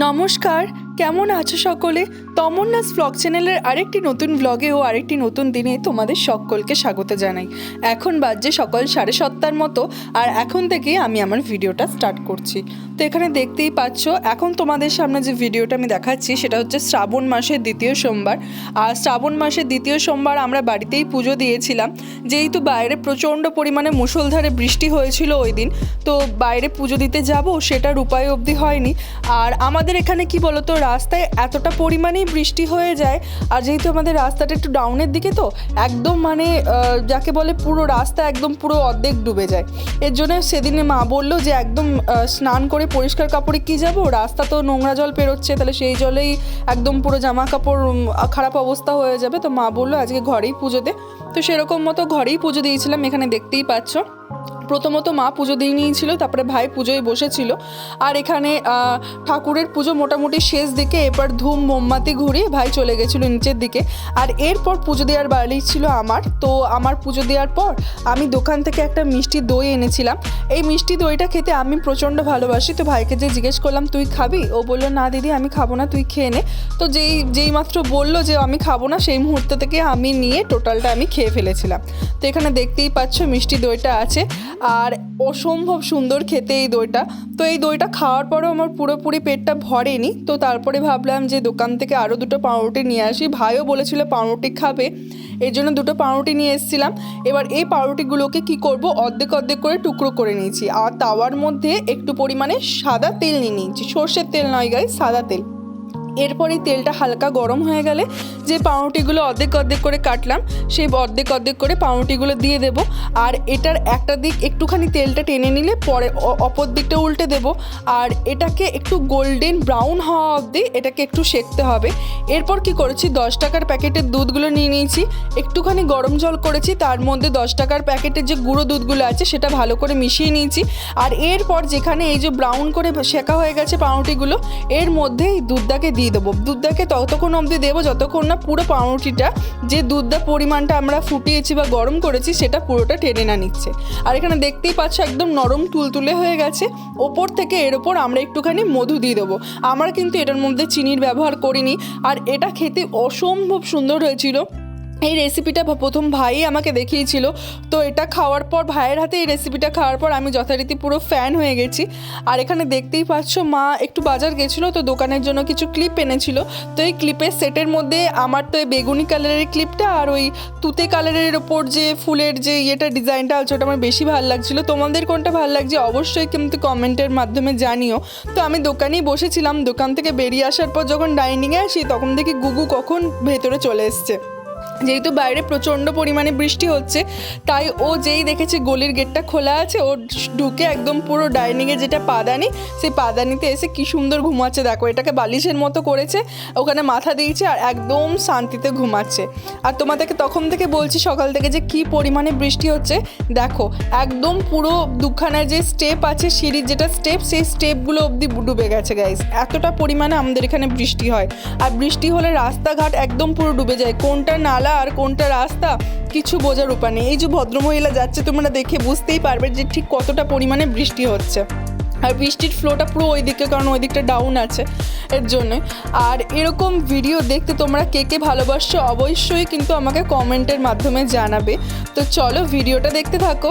নমস্কার, কেমন আছো সকলে? তমন্নাস ব্লগ চ্যানেলের আরেকটি নতুন ব্লগে ও আরেকটি নতুন দিনে তোমাদের সকলকে স্বাগত জানাই। এখন বাজে সকাল সাড়ে সাতটার মতো, আর এখন থেকে আমি আমার ভিডিওটা স্টার্ট করছি। তো এখানে দেখতেই পাচ্ছ, এখন তোমাদের সামনে যে ভিডিওটা আমি দেখাচ্ছি সেটা হচ্ছে শ্রাবণ মাসের দ্বিতীয় সোমবার। আর শ্রাবণ মাসের দ্বিতীয় সোমবার আমরা বাড়িতেই পুজো দিয়েছিলাম। যেহেতু বাইরে প্রচণ্ড পরিমাণে মুষলধারে বৃষ্টি হয়েছিল ওই দিন, তো বাইরে পুজো দিতে যাব সেটার উপায় অবধি হয়নি। আর আমাদের এখানে কি বলতো, রাস্তায় এতটা পরিমাণেই বৃষ্টি হয়ে যায়, আর যেহেতু আমাদের রাস্তাটা একটু ডাউনের দিকে তো, একদম মানে যাকে বলে পুরো রাস্তা একদম পুরো অর্ধেক ডুবে যায়। এর জন্য সেদিনে মা বলল যে একদম স্নান করে পরিষ্কার কাপড়ে কি যাব? রাস্তা তো নোংরা জল পেরোচ্ছে, তাহলে সেই জলেই একদম পুরো জামা কাপড় খারাপ অবস্থা হয়ে যাবে। তো মা বলল, আজকে ঘরেই পুজো দে। তো সেরকম মতো ঘরেই পুজো দিয়েছিলাম, এখানে দেখতেই পাচ্ছ। প্রথমত মা পুজো দিয়ে নিয়েছিল, তারপরে ভাই পুজোয় বসেছিল। আর এখানে ঠাকুরের পুজো মোটামুটি শেষ দিকে এবার ধূম মোমবাতি ঘুরিয়ে ভাই চলে গেছিল নিচের দিকে। আর এরপর পুজো দেওয়ার বাড়ি ছিল আমার। তো আমার পুজো দেওয়ার পর আমি দোকান থেকে একটা মিষ্টি দই এনেছিলাম। এই মিষ্টি দইটা খেতে আমি প্রচণ্ড ভালোবাসি। তো ভাইকে যে জিজ্ঞেস করলাম, তুই খাবি? ও বলল, না দিদি, আমি খাব না, তুই খেয়ে নে। তো যেই যেই মাত্র বলল যে আমি খাব না, সেই মুহূর্ত থেকে আমি নিয়ে টোটালটা আমি খেয়ে ফেলেছিলাম। তো এখানে দেখতেই পাচ্ছ মিষ্টি দইটা আছে। আর অসম্ভব সুন্দর খেতে এই দইটা। তো এই দইটা খাওয়ার পরেও আমার পুরোপুরি পেটটা ভরেনি। তো তারপরে ভাবলাম যে দোকান থেকে আরও দুটো পাউরুটি নিয়ে আসি। ভাইও বলেছিল পাউরুটি খাবে। এই জন্য দুটো পাউরুটি নিয়ে এসেছিলাম। এবার এই পাউরুটিগুলোকে কি করব? অর্ধেক অর্ধেক করে টুকরো করে নিয়েছি। আর তাওয়ার মধ্যে একটু পরিমাণে সাদা তেল নিয়ে নিয়েছি। সর্ষের তেল নয় গাই সাদা তেল। এরপর তেলটা হালকা গরম হয়ে গেলে যে পাউরুটিগুলো অর্ধেক অর্ধেক করে কাটলাম, সেই অর্ধেক অর্ধেক করে পাউরুটিগুলো দিয়ে দেব। আর এটার একটা দিক একটুখানি তেলটা টেনে নিলে পরে অপর দিকটা উল্টে দেব। আর এটাকে একটু গোল্ডেন ব্রাউন হওয়া অবধি এটাকে একটু সেকতে হবে। এরপর কি করেছি? দশ টাকার প্যাকেটের দুধগুলো নিয়ে নিয়েছি। একটুখানি গরম জল করেছি, তার মধ্যে দশ টাকার প্যাকেটের যে গুঁড়ো দুধগুলো আছে, সেটা ভালো করে মিশিয়ে নিয়েছি। আর এরপর যেখানে এই যে ব্রাউন করে শেখা হয়ে গেছে পাউরুটিগুলো, এর মধ্যে এই দুধটাকে দিয়ে দেবো। দুধটাকে ততক্ষণ অবধি দেবো, যতক্ষণ না পুরো পাউরুটিটা যে দুধটা পরিমাণটা আমরা ফুটিয়েছি বা গরম করেছি, সেটা পুরোটা টেনে না নিচ্ছে। আর এখানে দেখতেই পাচ্ছ একদম নরম তুলতুলে হয়ে গেছে। ওপর থেকে এর ওপর আমরা একটুখানি মধু দিয়ে দেবো। আমরা কিন্তু এটার মধ্যে চিনির ব্যবহার করিনি। আর এটা খেতে অসম্ভব সুন্দর হয়েছিল। এই রেসিপিটা প্রথম ভাই আমাকে দেখিয়েছিল। তো এটা খাওয়ার পর ভাইয়ের হাতে এই রেসিপিটা খাওয়ার পর আমি যথারীতি পুরো ফ্যান হয়ে গেছি। আর এখানে দেখতেই পাচ্ছ, মা একটু বাজার গেছিল, তো দোকানের জন্য কিছু ক্লিপ এনেছিল। তো এই ক্লিপের সেটের মধ্যে আমার তো এই বেগুনি কালারের ক্লিপটা আর ওই তুতে কালারের ওপর যে ফুলের যে ইয়েটা ডিজাইনটা আছে, ওটা আমার বেশি ভালো লাগছিল। তোমাদের কোনটা ভালো লাগছে অবশ্যই কিন্তু কমেন্টের মাধ্যমে জানিও। তো আমি দোকানেই বসেছিলাম, দোকান থেকে বেরিয়ে আসার পর যখন ডাইনিংয়ে আসি, তখন দেখি গুগু কখন ভেতরে চলে এসছে। যেহেতু বাইরে প্রচণ্ড পরিমাণে বৃষ্টি হচ্ছে, তাই ও যেই দেখেছে গলির গেটটা খোলা আছে, ও ঢুকে একদম পুরো ডাইনিংয়ে যেটা পাদানি, সেই পাদানিতে এসে কি সুন্দর ঘুমাচ্ছে। দেখো, এটাকে বালিশের মতো করেছে, ওখানে মাথা দিয়েছে আর একদম শান্তিতে ঘুমাচ্ছে। আর তোমাদেরকে তখন থেকে বলছি সকাল থেকে যে কি পরিমাণে বৃষ্টি হচ্ছে, দেখো, একদম পুরো দুখানা যে স্টেপ আছে সিঁড়ির যেটা স্টেপ, সেই স্টেপগুলো অবধি ডুবে গেছে গাইস এতটা পরিমাণে আমাদের এখানে বৃষ্টি হয়। আর বৃষ্টি হলে রাস্তাঘাট একদম পুরো ডুবে যায়। কোনটা নালা আর কোনটা রাস্তা, কিছু বোঝার উপায় নেই। এই যে ভদ্রমহিলা যাচ্ছে, তোমরা দেখে বুঝতেই পারবে যে ঠিক কতটা পরিমাণে বৃষ্টি হচ্ছে। আর বৃষ্টির ফ্লোটা পুরো ওই দিকে কারণ ওই দিকটা ডাউন আছে এর জন্যে। আর এরকম ভিডিও দেখতে তোমরা কে কে ভালোবাসছো, অবশ্যই কিন্তু আমাকে কমেন্টের মাধ্যমে জানাবে। তো চলো ভিডিওটা দেখতে থাকো।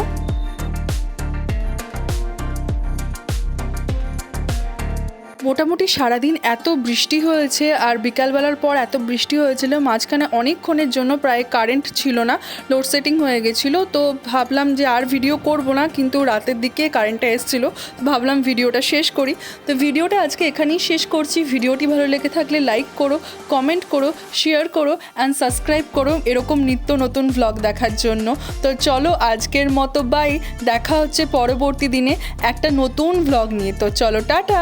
মোটামুটি সারাদিন এত বৃষ্টি হয়েছে আর বিকালবেলার পর এত বৃষ্টি হয়েছিল, মাঝখানে অনেকক্ষণের জন্য প্রায় কারেন্ট ছিল না লোডশেডিং হয়ে গেছিল। তো ভাবলাম যে আর ভিডিও করব না, কিন্তু রাতের দিকে কারেন্টটা এসেছিল। ভাবলাম ভিডিওটা শেষ করি। তো ভিডিওটা আজকে এখানেই শেষ করছি। ভিডিওটি ভালো লেগে থাকলে লাইক করো কমেন্ট করো শেয়ার করো অ্যান্ড সাবস্ক্রাইব করো এরকম নিত্য নতুন ভ্লগ দেখার জন্য। তো চলো আজকের মতো বাই দেখা হচ্ছে পরবর্তী দিনে একটা নতুন ভ্লগ নিয়ে। তো চলো, টাটা!